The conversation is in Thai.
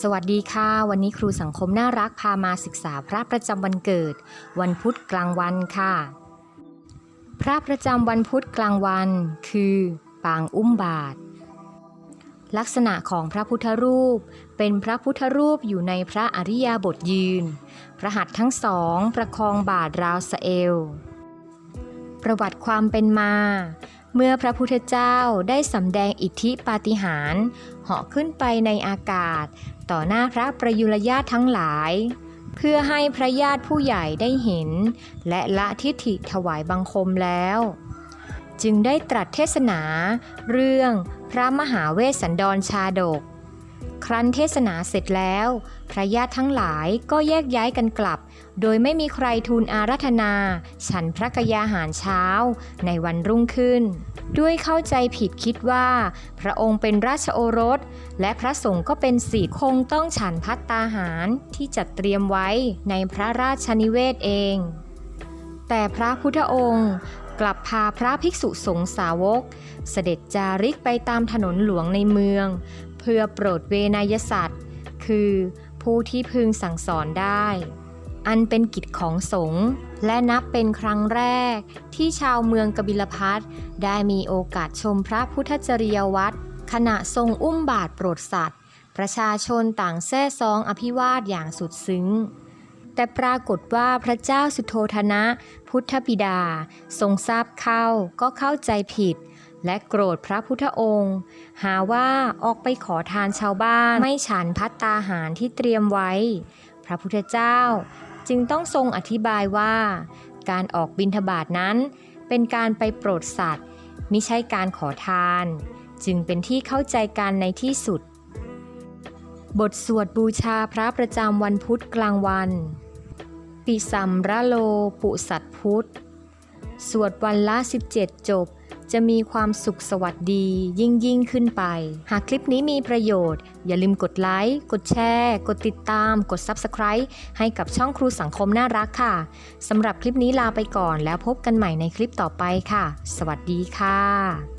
สวัสดีค่ะ วันนี้ครูสังคมน่ารักพามาศึกษาพระประจำวันเกิด วันพุธกลางวันค่ะ พระประจำวันพุธกลางวัน คือ ปางอุ้มบาท ลักษณะของพระพุทธรูป เป็นพระพุทธรูปอยู่ในพระอริยาบทยืน พระหัตถ์ทั้งสองประคองบาทราวสเอวประวัติความเป็นมา เมื่อพระพุทธเจ้าได้สำแดงอิทธิปาฏิหาริย์เหาะขึ้นไปในอากาศ ต่อหน้าพระประยุรญาติทั้งหลาย เพื่อให้พระญาติผู้ใหญ่ได้เห็น และละทิฏฐิถวายบังคมแล้ว จึงได้ตรัสเทศนา เรื่องพระมหาเวสสันดรชาดก ครั้นเทศนาเสร็จแล้ว พระญาติทั้งหลายก็แยกย้ายกันกลับ โดยไม่มีใครทูลอาราธนา ฉันพระกยาหารเช้าในวันรุ่งขึ้น ด้วยเข้าใจผิดคิดว่า พระองค์เป็นราชโอรส และพระสงฆ์ก็เป็นสี่คงต้องฉันพัตตาหารที่จัดเตรียมไว้ในพระราชนิเวศเอง แต่พระพุทธองค์กลับพาพระภิกษุสงฆ์สาวก เสด็จจาริกไปตามถนนหลวงในเมือง เพื่อโปรดเวนยสัตว์ คือผู้ที่พึงสั่งสอนได้ อันเป็นกิจของสงฆ์และนับเป็นครั้งแรกที่ชาวเมืองกบิลพัทได้มีโอกาสชมพระพุทธจริยวัตรขณะทรงอุ้มบาทโปรดสัตว์ ประชาชนต่างแซ่ซองอภิวาทอย่างสุดซึ้ง แต่ปรากฏว่าพระเจ้าสุโธธนะ พุทธบิดา ทรงทราบเข้าก็เข้าใจผิด และโกรธพระพุทธองค์ หาว่าออกไปขอทานชาวบ้านไม่ฉันพัตตาหารที่เตรียมไว้ พระพุทธเจ้าจึงต้องทรงอธิบายว่า การออกบิณฑบาตนั้น เป็นการไปโปรดสัตว์มิใช่การขอทาน จึงเป็นที่เข้าใจกันในที่สุด บทสวดบูชาพระประจำวันพุธกลางวัน ปิสัมระโล ปุสัตพุทธสวดวันละ 17 จบ จะมีความสุขสวัสดียิ่งยิ่งขึ้นไป หากคลิปนี้มีประโยชน์ อย่าลืมกดไลค์ กดแชร์ กดติดตาม กด Subscribe ให้กับช่องครูสังคมน่ารักค่ะสำหรับคลิปนี้ลาไปก่อนแล้วพบกันใหม่ในคลิปต่อไปค่ะ สวัสดีค่ะ